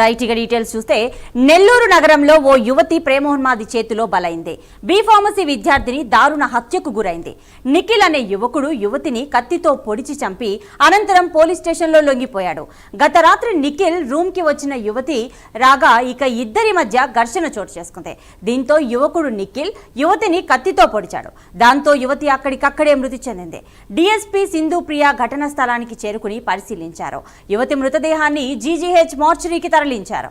రైట్గా details చూస్తే నెల్లూరు నగరంలో ఓ యువతి ప్రేమోన్మాది చేతిలో బలైంది. బీ ఫార్మసీ విద్యార్థిని దారుణ హత్యకు గురైంది. నిఖిల్ అనే యువకుడు యువతిని కత్తితో పొడిచి చంపి అనంతరం పోలీస్ స్టేషన్లో లొంగిపోయాడు. గత రాత్రి నిఖిల్ రూమ్కి వచ్చిన యువతి రాగా ఇక ఇద్దరి మధ్య ఘర్షణ చోటు చేసుకుంది. దీంతో యువకుడు నిఖిల్ యువతిని కత్తితో పొడిచాడు. దాంతో యువతి అక్కడికక్కడే మృతి చెందింది. డిఎస్పీ సింధు ప్రియ ఘటనా స్థలానికి చేరుకుని పరిశీలించారు. యువతి మృతదేహాన్ని జీజీహెచ్ మార్చురీకి ఢిల్లీకి తరలించారు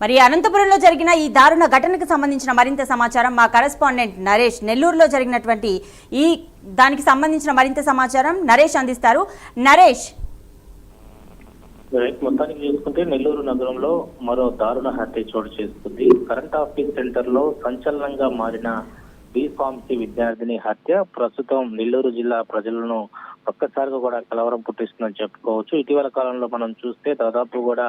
మరి అనంతపురంలో జరిగిన ఈ దారుణ ఘటనకు సంబంధించిన మరింత సమాచారం మా కరెస్పాండెంట్ నరేష్ నెల్లూరులో జరిగినటువంటి ఈ దానికి సంబంధించిన మరింత సమాచారం నరేష్ అందిస్తారు. నరేష్. మొత్తానికి చూసుకుంటే నెల్లూరు నగరంలో మరో దారుణ హత్య చోటు చేసుకుంది. కరెంట్ ఆఫీస్ సెంటర్లో సంచలనంగా మారిన బీఫార్మసీ విద్యార్థిని హత్య. ప్రస్తుతం నెల్లూరు జిల్లా ప్రజలను ఒక్కసారిగా కూడా కలవరం పుట్టిస్తుందని చెప్పుకోవచ్చు. ఇటీవల కాలంలో మనం చూస్తే దాదాపు కూడా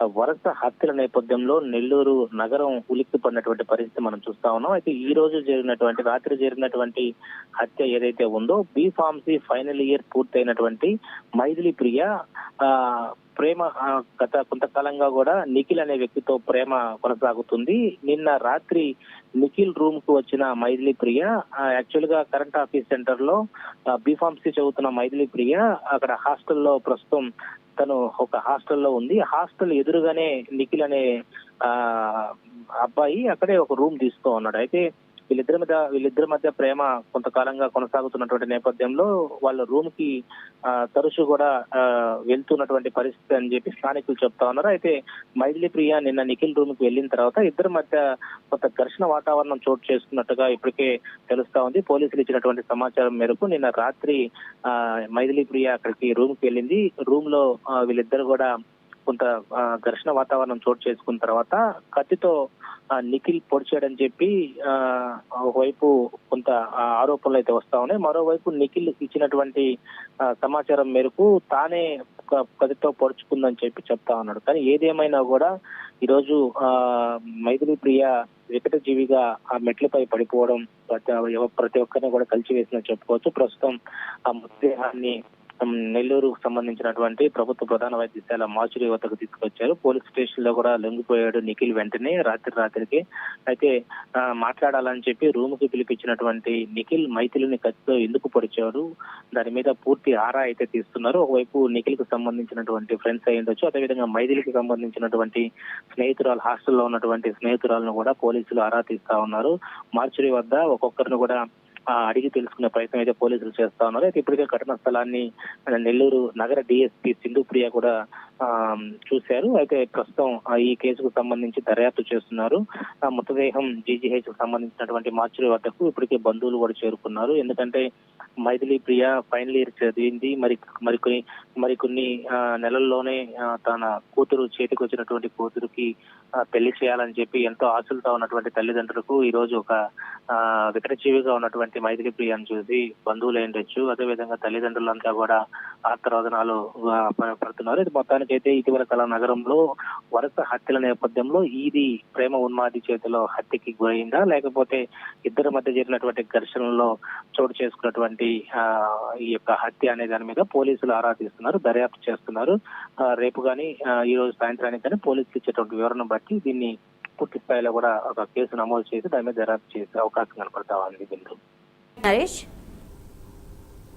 వరుస హత్యల నేపథ్యంలో నెల్లూరు నగరం ఉలిక్కి పడినటువంటి పరిస్థితి మనం చూస్తా ఉన్నాం. అయితే ఈ రోజు జరిగినటువంటి రాత్రి జరిగినటువంటి హత్య ఏదైతే ఉందో బీ ఫార్మసీ ఫైనల్ ఇయర్ పూర్తయినటువంటి మైథిలి ప్రియ ప్రేమ గత కొంతకాలంగా కూడా నిఖిల్ అనే వ్యక్తితో ప్రేమ కొనసాగుతుంది. నిన్న రాత్రి నిఖిల్ రూమ్కు వచ్చిన మైథిలి ప్రియ యాక్చువల్గా కరెంట్ ఆఫీస్ సెంటర్లో బీఫార్మసీ చదువుతున్న మైథిలి ప్రియ అక్కడ హాస్టల్లో ప్రస్తుతం తను ఒక హాస్టల్లో ఉంది. హాస్టల్ ఎదురుగానే నిఖిల్ అనే ఆ అబ్బాయి అక్కడే ఒక రూమ్ తీసుకో ఉన్నాడు. అయితే వీళ్ళిద్దరి మీద వీళ్ళిద్దరి మధ్య ప్రేమ కొంతకాలంగా కొనసాగుతున్నటువంటి నేపథ్యంలో వాళ్ళ రూమ్కి తరచు కూడా వెళ్తున్నటువంటి పరిస్థితి అని చెప్పి స్థానికులు చెప్తా ఉన్నారు. అయితే మైథిలి ప్రియ నిన్న నిఖిల్ రూమ్కి వెళ్ళిన తర్వాత ఇద్దరి మధ్య కొంత ఘర్షణ వాతావరణం చోటు చేసుకున్నట్టుగా ఇప్పటికే తెలుస్తా ఉంది. పోలీసులు ఇచ్చినటువంటి సమాచారం మేరకు నిన్న రాత్రి ఆ, మైథిలి ప్రియ అక్కడికి రూమ్కి వెళ్ళింది. రూమ్లో వీళ్ళిద్దరు కూడా కొంత ఘర్షణ వాతావరణం చోటు చేసుకున్న తర్వాత కత్తితో నిఖిల్ పొడిచాడని చెప్పి ఆ, ఒకవైపు కొంత ఆ, ఆరోపణలు అయితే వస్తా ఉన్నాయి. మరోవైపు నిఖిల్ ఇచ్చినటువంటి సమాచారం మేరకు తానే కథతో పొడుచుకుందని చెప్పి చెప్తా ఉన్నాడు. కానీ ఏదేమైనా కూడా ఈరోజు ఆ మైథిలి ప్రియ వికట జీవిగా ఆ మెట్లపై పడిపోవడం ప్రతి ప్రతి ఒక్కరిని కూడా కలిసివేసిన చెప్పుకోవచ్చు. ప్రస్తుతం ఆ మృతదేహాన్ని నెల్లూరుకు సంబంధించినటువంటి ప్రభుత్వ ప్రధాన వైద్యశాల మాచురి వద్దకు తీసుకొచ్చారు. పోలీస్ స్టేషన్లో కూడా లొంగిపోయాడు నిఖిల్ వెంటనే రాత్రి రాత్రికి. అయితే మాట్లాడాలని చెప్పి రూమ్కి పిలిపించినటువంటి నిఖిల్ మైథిలిని కత్తితో ఎందుకు పొడిచారు? దాని మీద పూర్తి ఆరా అయితే తీస్తున్నారు. ఒకవైపు నిఖిల్కు సంబంధించినటువంటి ఫ్రెండ్స్ అయి ఉండొచ్చు. అదేవిధంగా మైథిలికి సంబంధించినటువంటి స్నేహితురాలు హాస్టల్లో ఉన్నటువంటి స్నేహితురాలను కూడా పోలీసులు ఆరా తీస్తా ఉన్నారు. మార్చురి వద్ద ఒక్కొక్కరిని కూడా అడిగి తెలుసుకునే ప్రయత్నం అయితే పోలీసులు చేస్తా ఉన్నారు. అయితే ఇప్పటికే ఘటనా స్థలాన్ని నెల్లూరు నగర డిఎస్పీ సింధు ప్రియ కూడా ఆ, చూశారు. అయితే ప్రస్తుతం ఆ, ఈ కేసుకు సంబంధించి దర్యాప్తు చేస్తున్నారు. ఆ మృతదేహం జీజీహెచ్కు సంబంధించినటువంటి మార్చురి వద్దకు ఇప్పటికే బంధువులు కూడా చేరుకున్నారు. ఎందుకంటే మైథిలి ప్రియ ఫైనల్ ఇయర్ చదివింది మరి మరికొన్ని మరికొన్ని నెలల్లోనే తన కూతురు చేతికి వచ్చినటువంటి కూతురుకి పెళ్ళి చేయాలని చెప్పి ఎంతో ఆశలతో ఉన్నటువంటి తల్లిదండ్రులకు ఈ రోజు ఒక ఆ, వికటజీవిగా ఉన్నటువంటి మైథిలి ప్రియను చూసి బంధువులు ఉండొచ్చు అదేవిధంగా తల్లిదండ్రులంతా కూడా ఆత్మరోధనాలు పడుతున్నారు. ఇది మొత్తానికైతే ఇటీవల కాల నగరంలో వరుస హత్యల నేపథ్యంలో ఇది ప్రేమ ఉన్మాది చేతిలో హత్యకి గురైందా? లేకపోతే ఇద్దరి మధ్య జరిగినటువంటి ఘర్షణలో చోటు చేసుకున్నటువంటి ఆ, ఈ యొక్క హత్య అనే దాని మీద పోలీసులు ఆరా తీస్తున్నారు దర్యాప్తు చేస్తున్నారు. రేపు కానీ ఈ రోజు సాయంత్రానికి కానీ పోలీసులు ఇచ్చేటువంటి వివరణ బట్టి దీన్ని పూర్తి స్థాయిలో కూడా ఒక కేసు నమోదు చేసి దాని మీద దర్యాప్తు చేసే అవకాశం కనపడతా ఉంది బిందు నరేష్?